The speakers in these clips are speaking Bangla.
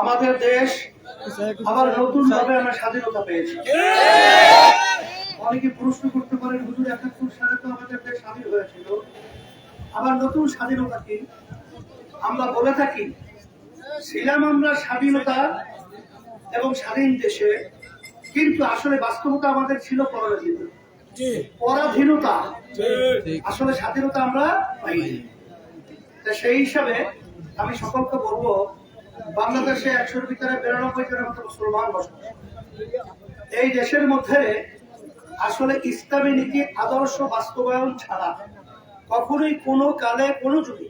আমাদের দেশ আবার নতুন ভাবে আমরা স্বাধীনতা পেয়েছি। অনেকে প্রশ্ন করতে পারেন হুজুর একাত্তর সালে তো আমাদের দেশ স্বাধীন হয়েছিল। আবার নতুন স্বাধীনতা কি? আমরা বলে থাকি ছিলাম আমরা স্বাধীনতা এবং স্বাধীন দেশে কিন্তু আসলে বাস্তবতা আমাদের ছিল পরাধীন। পরাধীনতা। আসলে স্বাধীনতা আমরা পাইনি। তা সেই হিসাবে আমি সকলকে বলব বাংলাদেশে একশোর ভিতরে বিরানব্বই জনের মতো মুসলমান বসবাস এই দেশের মধ্যে আসলে ইসলামী নীতি, আদর্শ বাস্তবায়ন ছাড়া কখনোই কোনো কালে, কোনো যুগে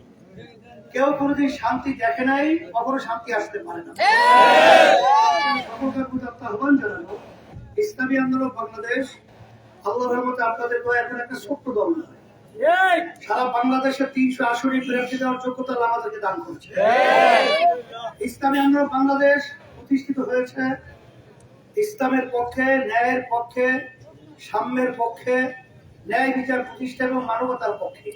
কেউ কোনোদিন শান্তি দেখে নাই, কখনো শান্তি আসতে পারে না। আহ্বান জানাব, ইসলামী আন্দোলন বাংলাদেশ আল্লাহ রহমতে আপনাদের এখন একটা ছোট্ট দল নয় সারা বাংলাদেশে তিনশো আসনে প্রার্থী দেওয়ার যোগ্যতা আল্লাহ আমাদেরকে দান করছে ইসলামী আন্দোলন বাংলাদেশ প্রতিষ্ঠিত হয়েছে ইসলামের পক্ষে ন্যায়ের পক্ষে সাম্যের পক্ষে ন্যায় বিচার প্রতিষ্ঠা এবং মানবতার পক্ষে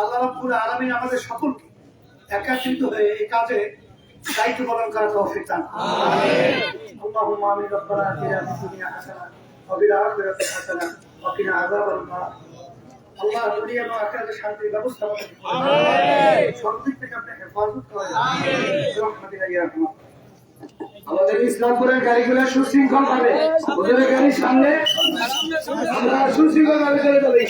আল্লাহ রাব্বুল আলামিন আমাদের সকলকে একাত্রিত হয়ে এই কাজে দায়িত্ব পালন করার তৌফিক দান اللهم آمين ربنا آتنا في الدنيا حسنة وفي الآخرة حسنة وقنا عذاب النار আল্লাহ দুনিয়া এবং আখেরাতে শান্তির ব্যবস্থা করেন। দিন। সব দিক থেকে আপনি হেফাজত করেন আমাদের ইসলামপুরের গাড়িগুলো সুশৃঙ্খল ভাবে। ওদের গাড়ির সামনে আমরা সুশৃঙ্খল ভাবে চলে যাবে।